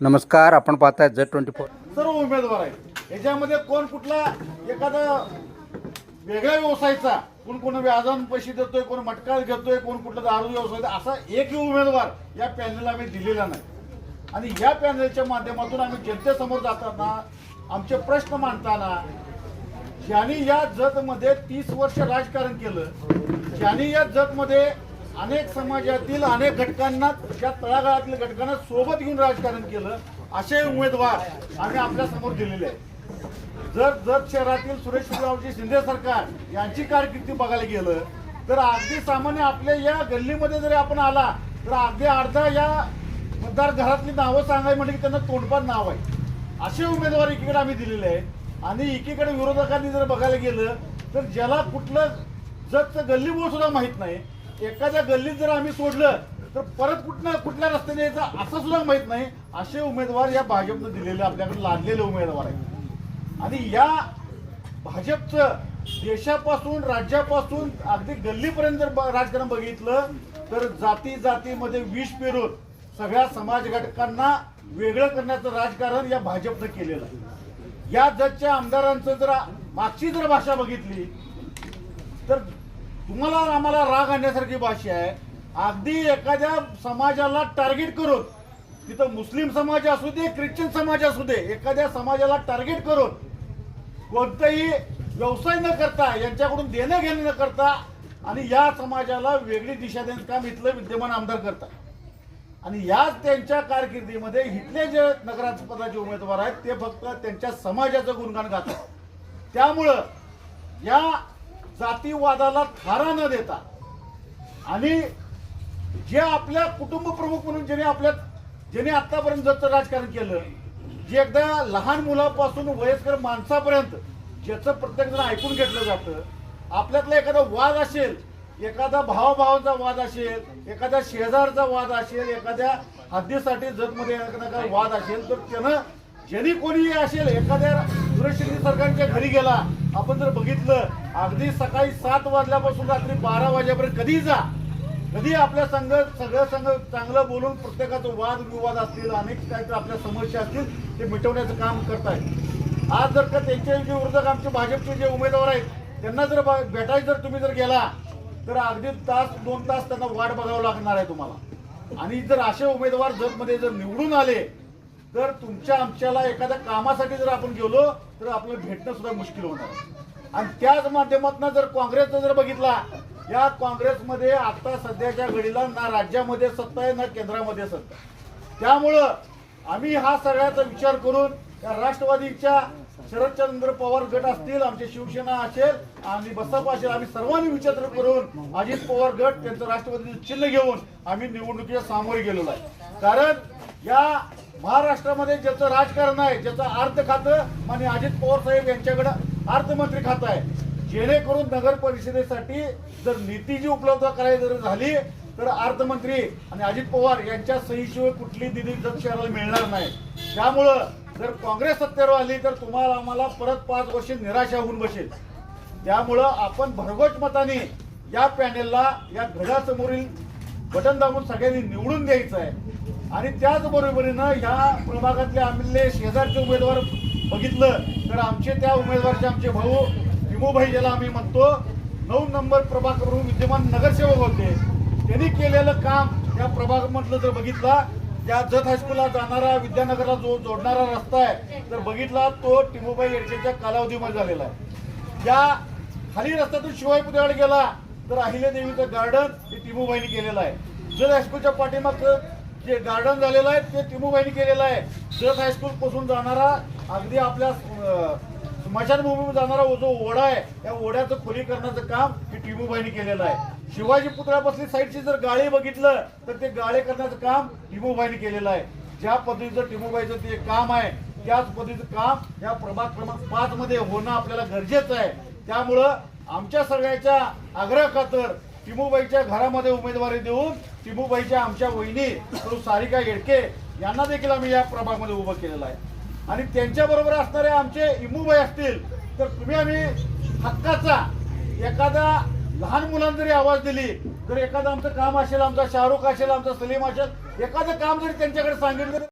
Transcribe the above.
नमस्कार आपण पाहताय झेड ट्वेंटी फोर. सर्व उमेदवार आहेत. याच्यामध्ये कोण कुठला एखादा वेगळ्या व्यवसायाचा कोण कोण व्याजान पैसे देतोय कोण मटकाळ घेतोय कोण कुठला दारू व्यवसाय असा एकही उमेदवार या पॅनलला आम्ही दिलेला नाही. आणि या पॅनलच्या माध्यमातून आम्ही जनतेसमोर जाताना आमचे प्रश्न मांडताना ज्यांनी या जतमध्ये तीस वर्ष राजकारण केलं ज्यांनी या जतमध्ये अनेक समाजातील अनेक घटकांना त्या तळागाळातील घटकांना सोबत घेऊन राजकारण केलं असे उमेदवार आम्ही आपल्यासमोर दिलेले आहेत. जर जत शहरातील सुरेश रावजी शिंदे सरकार यांची कारकिर्दी बघायला गेलं तर अगदी सामान्य आपल्या या गल्लीमध्ये जरी आपण आला तर अगदी अर्धा या मतदार घरातली नावं सांगाय म्हणजे की त्यांना तोंडपाठ नाव आहे. असे उमेदवार एकीकडे आम्ही दिलेले आहेत. आणि एकीकडे विरोधकांनी जर बघायला गेलं तर ज्याला कुठलं जतचं गल्लीमुळे सुद्धा माहीत नाही एखाद्या गल्लीत जर आम्ही सोडलं तर परत कुठल्या कुठल्या रस्त्याने यायचं असं सुद्धा माहीत नाही. असे उमेदवार या भाजपनं दिलेले आपल्याकडे लादलेले उमेदवार आहेत. आणि या भाजपचं देशापासून राज्यापासून अगदी गल्लीपर्यंत जर ब- राजकारण बघितलं तर जाती जातीमध्ये विष पेरून सगळ्या समाज घटकांना वेगळं करण्याचं राजकारण या भाजपनं केलेलं आहे. या जजच्या आमदारांचं जर मागची जर भाषा बघितली तर तुम्हाला आम्हाला राग आणण्यासारखी भाषा आहे. अगदी एखाद्या समाजाला टार्गेट करून तिथं मुस्लिम समाज असू दे ख्रिश्चन समाज असू दे एखाद्या समाजाला टार्गेट करून कोणताही व्यवसाय न करता यांच्याकडून देणं घेणं न करता आणि या समाजाला वेगळी दिशा देण्याचं काम इथलं विद्यमान आमदार करतात. आणि याच त्यांच्या कारकिर्दीमध्ये इथले जे नगराध्यक्ष पदाचे उमेदवार आहेत ते फक्त त्यांच्या समाजाचं गुणगान गातात. त्यामुळं या जातीवादाला थारा न देता. आणि जे आपल्या कुटुंब प्रमुख म्हणून ज्याने आपल्या ज्याने आतापर्यंत जगचं राजकारण केलं जे एकदा लहान मुलापासून वयस्कर माणसापर्यंत ज्याचं प्रत्येक जण ऐकून घेतलं जातं आपल्यातला एखादा वाद असेल एखादा भावाभावाचा वाद असेल एखाद्या शेजारचा वाद असेल एखाद्या हद्दीसाठी जगमध्ये एखादा वाद असेल तर त्यानं ज्यांनी कोणी असेल एखाद्या सुरक्षित सरकारच्या घरी गेला. आपण जर बघितलं अगदी सकाळी सात वाजल्यापासून रात्री बारा वाजेपर्यंत कधी जा. कधी आपल्या संघ सगळं संघ चांगलं बोलून प्रत्येकाचं वाद विवाद असतील अनेक काहीतरी आपल्या समस्या असतील ते मिटवण्याचं काम करतायत. आज जर का त्यांच्या जे विरोधक आमचे भाजपचे जे उमेदवार आहेत त्यांना जर ब- भेटायला जर तुम्ही जर गेला तर अगदी तास दोन तास त्यांना वाट बघावं लागणार आहे तुम्हाला. आणि जर असे उमेदवार जगमध्ये जर निवडून आले तर तुमच्या आमच्याला एखाद्या कामासाठी जर आपण गेलो तर आपल्याला भेटणं सुद्धा मुश्किल होणार. आणि त्याच माध्यमातून जर काँग्रेसचा जर बघितला या काँग्रेसमध्ये आता सध्याच्या घडीला ना राज्यामध्ये सत्ता आहे ना केंद्रामध्ये सत्ता त्यामुळं आम्ही हा सगळ्याचा विचार करून या राष्ट्रवादीच्या शरदचंद्र पवार गट असतील आमचे शिवसेना असेल आणि बसपा असेल आम्ही सर्वांनी विचार करून अजित पवार गट त्यांचं राष्ट्रवादीचं चिन्ह घेऊन आम्ही निवडणुकीच्या सामोरे गेलेलो आहे. कारण या महाराष्ट्रामध्ये ज्याचं राजकारण आहे ज्याचं अर्थ खातं आणि अजित पवार साहेब यांच्याकडे अर्थमंत्री खातं आहे. जेणेकरून नगर परिषदेसाठी जर निधी जी उपलब्ध करायची जर झाली तर अर्थमंत्री आणि अजित पवार यांच्या सहीशिवाय कुठली निधी जत शहराला मिळणार नाही. त्यामुळं जर काँग्रेस सत्तेवर आली तर तुम्हाला आम्हाला परत पाच वर्ष निराशा होऊन बसेल. त्यामुळं आपण भरघोस मताने या पॅनेलला या घडासमोरील बटन दाबून सगळ्यांनी निवडून द्यायचं आहे. आणि त्याचबरोबरीनं ह्या प्रभागातले आम्ही शेजारचे उमेदवार बघितलं तर आमचे त्या उमेदवारचे आमचे भाऊ भीमूभाई ज्याला आम्ही म्हणतो नऊ नंबर प्रभाग विद्यमान नगरसेवक होते. त्यांनी केलेलं काम त्या प्रभागामधलं जर बघितला त्या जत हायस्कूलला जाणारा विद्यानगरला जो जोडणारा रस्ता आहे तर बघितला तो टिमूबाई येडकेच्या कालावधीमध्ये झालेला आहे. त्या खाली रस्त्यातून शिवाय पुतळ्याकडे गेला तर अहिल्यादेवीचं गार्डन हे टिमूबाईने केलेलं आहे. जत हायस्कूलच्या पाठीमागचं जे गार्डन झालेलं आहे ते टिमूबाईने केलेलं आहे. जत हायस्कूल पासून जाणारा अगदी आपल्या अं, स्मशानभूमीवर जाणारा जो ओढा आहे त्या ओढ्याचं खोलीकरणाचं काम हे टिमूबाईने केलेलं आहे. शिवाजी पुतळ्यापासली साईडची जर गाळे बघितलं तर ते गाळे करण्याचं काम टिमूबाईने केलेलं आहे. ज्या पद्धतीचं टिमूबाईचं ते काम आहे त्याच पद्धतीचं काम या प्रभाग क्रमांक पाच मध्ये होणं आपल्याला गरजेचं आहे. त्यामुळं आमच्या सगळ्याच्या आग्रह खातर टिमूबाईच्या घरामध्ये उमेदवारी देऊन टिमूबाईच्या आमच्या वहिनी सारिका येडके यांना देखील आम्ही या प्रभागामध्ये उभं केलेलं आहे. आणि त्यांच्याबरोबर असणारे आमचे इमूबाई असतील तर तुम्ही आम्ही हक्काचा एखादा लहान मुलांना जरी आवाज दिली तर एखादं आमचं काम असेल आमचा शाहरुख असेल आमचा सलीम असेल एखादं काम जरी त्यांच्याकडे सांगितलं